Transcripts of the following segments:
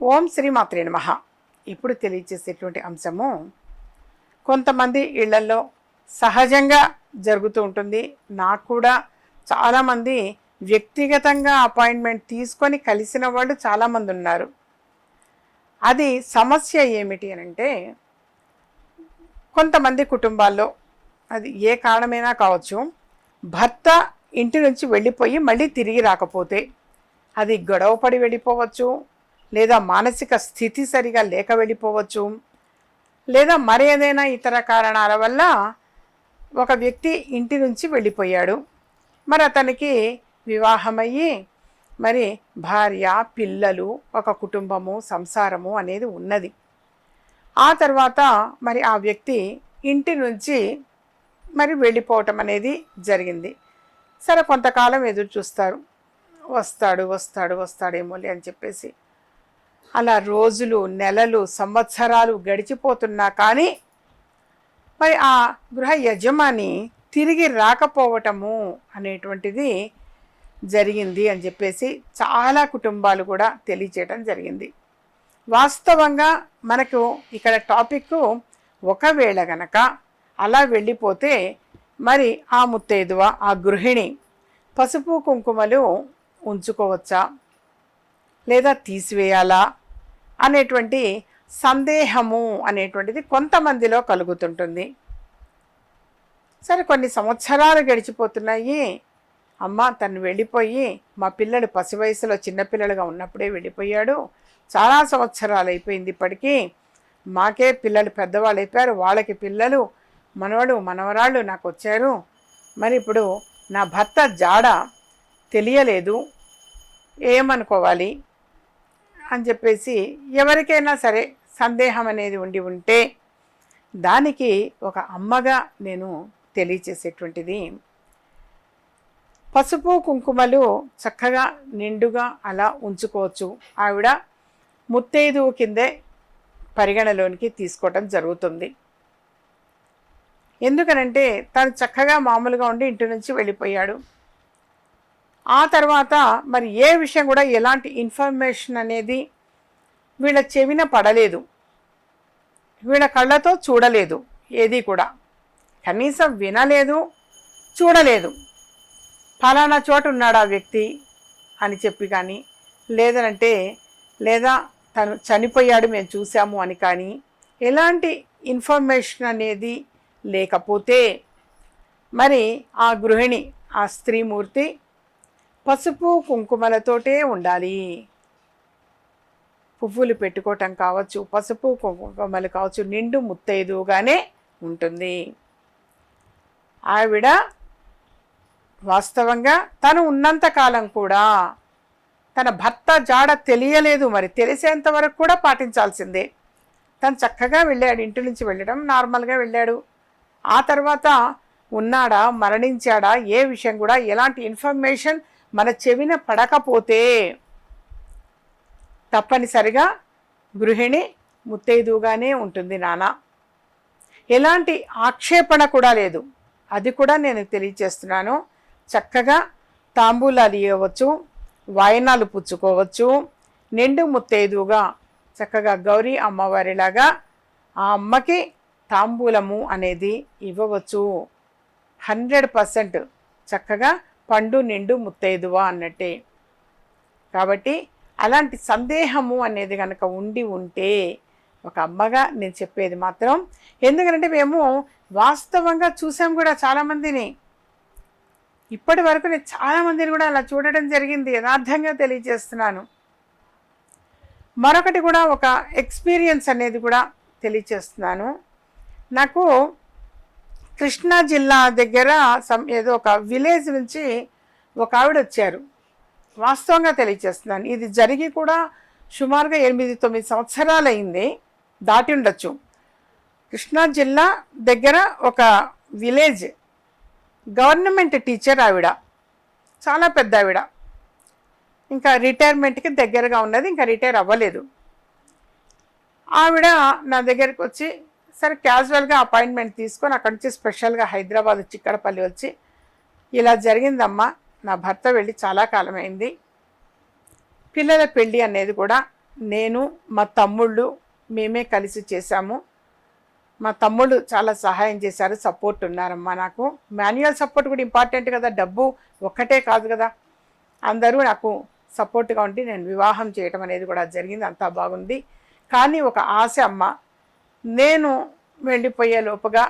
ఓం శ్రీ మాత్రే నమః. ఇప్పుడు తెలియజేసేటువంటి అంశము కొంతమంది ఇళ్ళలో సహజంగా జరుగుతూ ఉంటుంది. నాకు కూడా చాలామంది వ్యక్తిగతంగా అపాయింట్మెంట్ తీసుకొని కలిసిన వాళ్ళు చాలామంది ఉన్నారు. అది సమస్య ఏమిటి అని అంటే కొంతమంది కుటుంబాల్లో అది ఏ కారణమైనా కావచ్చు భర్త ఇంటి నుంచి వెళ్ళిపోయి మళ్ళీ తిరిగి రాకపోతే అది గొడవపడి వెళ్ళిపోవచ్చు లేదా మానసిక స్థితి సరిగా లేక వెళ్ళిపోవచ్చు. లేదా మరేదైనా ఇతర కారణాల వల్ల ఒక వ్యక్తి ఇంటి నుంచి వెళ్ళిపోయాడు. మరి అతనికి వివాహమయ్యి మరి భార్య పిల్లలు ఒక కుటుంబము సంసారము అనేది ఉన్నది. ఆ తర్వాత మరి ఆ వ్యక్తి ఇంటి నుంచి మరి వెళ్ళిపోవటం అనేది జరిగింది. సరే కొంతకాలం ఎదురు చూస్తారు. వస్తాడు వస్తాడు వస్తాడేమోలే అని చెప్పేసి అలా రోజులు నెలలు సంవత్సరాలు గడిచిపోతున్నా కానీ మరి ఆ గృహ యజమాని తిరిగి రాకపోవటము అనేటువంటిది జరిగింది అని చెప్పేసి చాలా కుటుంబాలు కూడా తెలియచేయటం జరిగింది. వాస్తవంగా మనకు ఇక్కడ టాపిక్ ఒకవేళ గనక అలా వెళ్ళిపోతే మరి ఆ ముత్తైదువ ఆ గృహిణి పసుపు కుంకుమలు ఉంచుకోవచ్చా? లేదా తీసివేయాలా? అనేటువంటి సందేహము అనేటువంటిది కొంతమందిలో కలుగుతుంటుంది. సరే కొన్ని సంవత్సరాలు గడిచిపోతున్నాయి. అమ్మ తను వెళ్ళిపోయి మా పిల్లలు పసి వయసులో చిన్నపిల్లలుగా ఉన్నప్పుడే వెళ్ళిపోయాడు. చాలా సంవత్సరాలు అయిపోయింది ఇప్పటికీ. మాకే పిల్లలు పెద్దవాళ్ళు అయిపోయారు. వాళ్ళకి పిల్లలు మనవడు మనవరాళ్ళు నాకు వచ్చారు. మరి ఇప్పుడు నా భర్త జాడ తెలియలేదు. ఏమనుకోవాలి? అని చెప్పేసి ఎవరికైనా సరే సందేహం అనేది ఉండి ఉంటే దానికి ఒక అమ్మగా నేను తెలియచేసేటువంటిది. పసుపు కుంకుమలు చక్కగా నిండుగా అలా ఉంచుకోవచ్చు. ఆవిడ ముత్తైదువు కిందే పరిగణలోనికి తీసుకోవటం జరుగుతుంది. ఎందుకనంటే తను చక్కగా మామూలుగా ఉండి ఇంటి నుంచి వెళ్ళిపోయాడు. ఆ తర్వాత మరి ఏ విషయం కూడా ఎలాంటి ఇన్ఫర్మేషన్ అనేది వీళ్ళ చెవిన పడలేదు. వీళ్ళ కళ్ళతో చూడలేదు ఏది కూడా. కనీసం వినలేదు చూడలేదు. ఫలానా చోటు ఉన్నాడు ఆ వ్యక్తి అని చెప్పి కానీ లేదనంటే లేదా తను చనిపోయాడు మేము చూసాము అని కానీ ఎలాంటి ఇన్ఫర్మేషన్ అనేది లేకపోతే మరి ఆ గృహిణి ఆ స్త్రీమూర్తి పసుపు కుంకుమలతోటే ఉండాలి. పువ్వులు పెట్టుకోవటం కావచ్చు పసుపు కుంకుమలు కావచ్చు నిండు ముత్తైదుగానే ఉంటుంది. ఆవిడ వాస్తవంగా తను ఉన్నంత కాలం కూడా తన భర్త జాడ తెలియలేదు మరి తెలిసేంత వరకు కూడా పాటించాల్సిందే. తను చక్కగా వెళ్ళాడు ఇంటి నుంచి వెళ్ళడం నార్మల్గా వెళ్ళాడు. ఆ తర్వాత ఉన్నాడా మరణించాడా ఏ విషయం కూడా ఎలాంటి ఇన్ఫర్మేషన్ మన చెవిన పడకపోతే తప్పనిసరిగా గృహిణి ముత్తైదుగానే ఉంటుంది నాన్న ఎలాంటి ఆక్షేపణ కూడా లేదు. అది కూడా నేను తెలియచేస్తున్నాను. చక్కగా తాంబూలాలు ఇవ్వవచ్చు వాయనాలు పుచ్చుకోవచ్చు. నిండు ముత్తైదుగా చక్కగా గౌరీ అమ్మవారిలాగా ఆ అమ్మకి తాంబూలము అనేది ఇవ్వవచ్చు. హండ్రెడ్ పర్సెంట్ చక్కగా పండు నిండు ముత్తైదువా అన్నట్టే. కాబట్టి అలాంటి సందేహము అనేది కనుక ఉండి ఉంటే ఒక అమ్మగా నేను చెప్పేది మాత్రం ఎందుకంటే మేము వాస్తవంగా చూసాం కూడా చాలామందిని. ఇప్పటి వరకు నేను చాలామందిని కూడా అలా చూడడం జరిగింది యథార్థంగా తెలియజేస్తున్నాను. మరొకటి కూడా ఒక ఎక్స్పీరియన్స్ అనేది కూడా తెలియచేస్తున్నాను నాకు కృష్ణా జిల్లా దగ్గర సమ్ ఏదో ఒక విలేజ్ నుంచి ఒక ఆవిడ వచ్చారు. వాస్తవంగా తెలియచేస్తున్నాను ఇది జరిగి కూడా సుమారుగా ఎనిమిది తొమ్మిది సంవత్సరాలు అయింది దాటి ఉండొచ్చు. కృష్ణా జిల్లా దగ్గర ఒక విలేజ్ గవర్నమెంట్ టీచర్ ఆవిడ. చాలా పెద్ద ఆవిడ. ఇంకా రిటైర్మెంట్కి దగ్గరగా ఉన్నది ఇంకా రిటైర్ అవ్వలేదు. ఆవిడ నా దగ్గరికి వచ్చి సరే క్యాజువల్గా అపాయింట్మెంట్ తీసుకొని అక్కడి నుంచి స్పెషల్గా హైదరాబాద్ చిక్కడపల్లి వచ్చి ఇలా జరిగిందమ్మా నా భర్త వెళ్ళి చాలా కాలమైంది. పిల్లల పెళ్ళి అనేది కూడా నేను మా తమ్ముళ్ళు మేమే కలిసి చేశాము. మా తమ్ముళ్ళు చాలా సహాయం చేశారు సపోర్ట్ ఉన్నారమ్మా నాకు. మాన్యువల్ సపోర్ట్ కూడా ఇంపార్టెంట్ కదా డబ్బు ఒక్కటే కాదు కదా. అందరూ నాకు సపోర్ట్గా ఉండి నేను వివాహం చేయటం అనేది కూడా జరిగింది అంతా బాగుంది. కానీ ఒక ఆశ అమ్మ నేను వెళ్ళిపోయే లోపుగా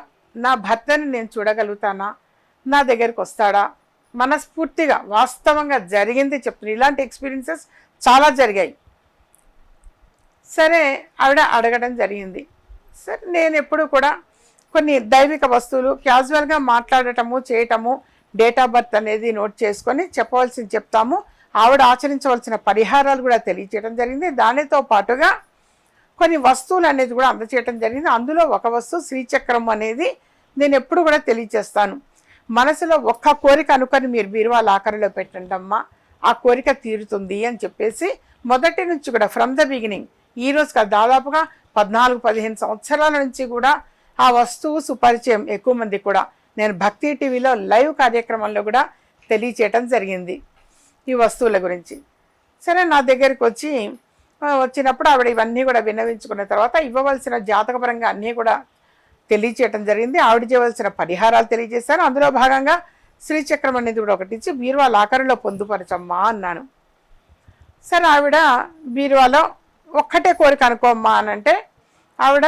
నా భర్తని నేను చూడగలుగుతానా? నా దగ్గరికి వస్తాడా? మనస్ఫూర్తిగా వాస్తవంగా జరిగింది చెప్తుంది ఇలాంటి ఎక్స్పీరియన్సెస్ చాలా జరిగాయి. సరే ఆవిడ అడగడం జరిగింది. సరే నేను ఎప్పుడు కూడా కొన్ని దైవిక వస్తువులు క్యాజువల్గా మాట్లాడటము చేయటము డేట్ ఆఫ్ బర్త్ అనేది నోట్ చేసుకొని చెప్పవలసింది చెప్తాము. ఆవిడ ఆచరించవలసిన పరిహారాలు కూడా తెలియచేయడం జరిగింది. దానితో పాటుగా కొన్ని వస్తువులు అనేది కూడా అందచేయటం జరిగింది. అందులో ఒక వస్తువు శ్రీచక్రం అనేది నేను ఎప్పుడు కూడా తెలియచేస్తాను. మనసులో ఒక్క కోరిక అనుకొని మీరు బీరువాల ఆఖరిలో పెట్టండి అమ్మా. ఆ కోరిక తీరుతుంది అని చెప్పేసి మొదటి నుంచి కూడా ఫ్రమ్ ద బిగినింగ్ ఈ రోజు దాదాపుగా పద్నాలుగు పదిహేను సంవత్సరాల నుంచి కూడా ఆ వస్తువు సుపరిచయం ఎక్కువ మంది కూడా నేను భక్తి టీవీలో లైవ్ కార్యక్రమంలో కూడా తెలియచేయటం జరిగింది ఈ వస్తువుల గురించి. సరే నా దగ్గరికి వచ్చి వచ్చినప్పుడు ఆవిడ ఇవన్నీ కూడా విన్నవించుకున్న తర్వాత ఇవ్వవలసిన జాతకపరంగా అన్నీ కూడా తెలియచేయటం జరిగింది. ఆవిడ చేయవలసిన పరిహారాలు తెలియజేశాను అందులో భాగంగా శ్రీచక్రం అనేది కూడా ఒకటి ఇచ్చి బీరువా లాకరులో పొందుపరచమ్మా అన్నాను. సరే ఆవిడ బీరువాలో ఒక్కటే కోరిక అనుకోమ్మా అని అంటే ఆవిడ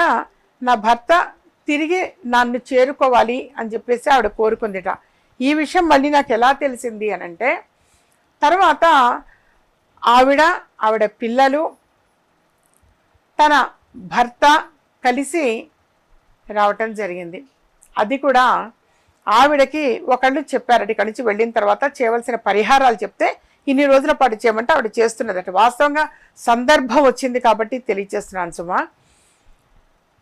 నా భర్త తిరిగి నన్ను చేరుకోవాలి అని చెప్పేసి ఆవిడ కోరుకుందిట. ఈ విషయం మళ్ళీ నాకు ఎలా తెలిసింది అని అంటే తర్వాత ఆవిడ ఆవిడ పిల్లలు తన భర్త కలిసి రావటం జరిగింది. అది కూడా ఆవిడకి ఒకళ్ళు చెప్పారట ఇక్కడి నుంచి వెళ్ళిన తర్వాత చేయవలసిన పరిహారాలు చెప్తే ఇన్ని రోజుల పాటు చేయమంటే ఆవిడ చేస్తున్నదట. వాస్తవంగా సందర్భం వచ్చింది కాబట్టి తెలియచేస్తున్నాను సుమా.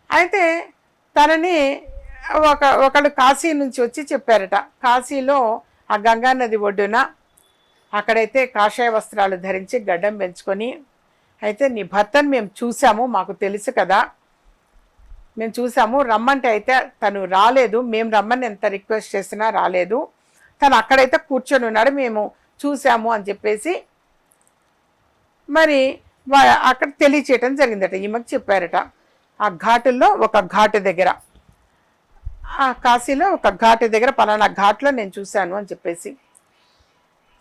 అయితే తనని ఒక ఒకళ్ళు కాశీ నుంచి వచ్చి చెప్పారట. కాశీలో ఆ గంగా నది ఒడ్డున అక్కడైతే కాషాయ వస్త్రాలు ధరించి గడ్డం పెంచుకొని అయితే నీ భర్తను మేము చూసాము మాకు తెలుసు కదా. మేము చూసాము రమ్మంటే అయితే తను రాలేదు. మేము రమ్మని ఎంత రిక్వెస్ట్ చేసినా రాలేదు. తను అక్కడైతే కూర్చొని ఉన్నాడు మేము చూసాము అని చెప్పేసి మరి అక్కడ తెలియచేయటం జరిగిందట ఈమెకు చెప్పారట. ఆ ఘాటుల్లో ఒక ఘాటు దగ్గర. ఆ కాశీలో ఒక ఘాటు దగ్గర పలానా ఘాట్లో నేను చూశాను అని చెప్పేసి.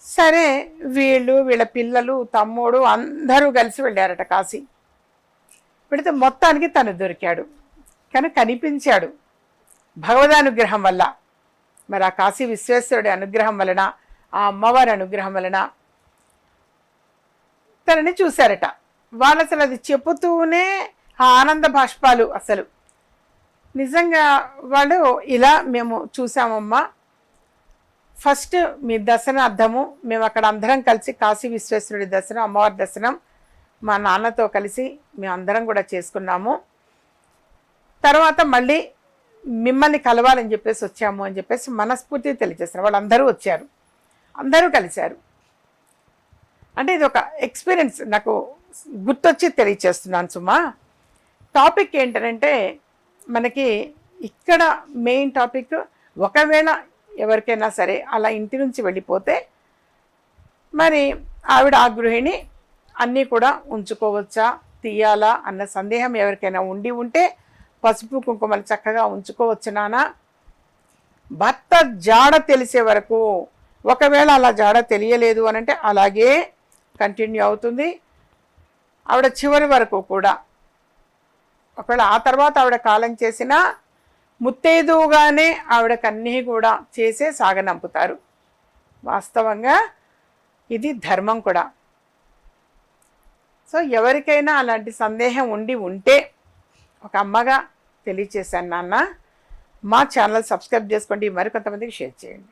సరే వీళ్ళు వీళ్ళ పిల్లలు తమ్ముడు అందరూ కలిసి వెళ్ళారట కాశీ. పెడితే మొత్తానికి తను దొరికాడు. కానీ కనిపించాడు. భగవదానుగ్రహం వల్ల. మరి ఆ కాశీ విశ్వేశ్వరుడి అనుగ్రహం వలన ఆ అమ్మవారి అనుగ్రహం వలన తనని చూశారట. వాళ్ళు అసలు అది చెబుతూనే ఆ ఆనంద బాష్పాలు అసలు. నిజంగా వాళ్ళు ఇలా మేము చూసామమ్మా ఫస్ట్ మీ దర్శనార్థము మేము అక్కడ అందరం కలిసి కాశీ విశ్వేశ్వరుడి దర్శనం అమ్మవారి దర్శనం మా నాన్నతో కలిసి మేము అందరం కూడా చేసుకున్నాము. తర్వాత మళ్ళీ మిమ్మల్ని కలవాలని చెప్పేసి వచ్చాము అని చెప్పేసి మనస్ఫూర్తి తెలియజేస్తారు వాళ్ళందరూ వచ్చారు. అందరూ కలిశారు. అంటే ఇది ఒక ఎక్స్పీరియన్స్ నాకు గుర్తొచ్చి తెలియచేస్తున్నాను సుమా. టాపిక్ ఏంటంటే మనకి ఇక్కడ మెయిన్ టాపిక్ ఒకవేళ ఎవరికైనా సరే అలా ఇంటి నుంచి వెళ్ళిపోతే మరి ఆవిడ ఆ గృహిణి అన్నీ కూడా ఉంచుకోవచ్చా? తీయాలా? అన్న సందేహం ఎవరికైనా ఉండి ఉంటే పసుపు కుంకుమలు చక్కగా ఉంచుకోవచ్చునానా భర్త జాడ తెలిసే వరకు ఒకవేళ అలా జాడ తెలియలేదు అని అంటే అలాగే కంటిన్యూ అవుతుంది. ఆవిడ చివరి వరకు కూడా. ఒకవేళ ఆ తర్వాత ఆవిడ కాలం చేసినా ముత్తైదువుగానే ఆవిడకన్నీ కూడా చేసే సాగనంపుతారు వాస్తవంగా ఇది ధర్మం కూడా. సో ఎవరికైనా అలాంటి సందేహం ఉండి ఉంటే ఒక అమ్మగా తెలియచేశాను నాన్న. మా ఛానల్ సబ్స్క్రైబ్ చేసుకోండి. మరికొంతమందికి షేర్ చేయండి.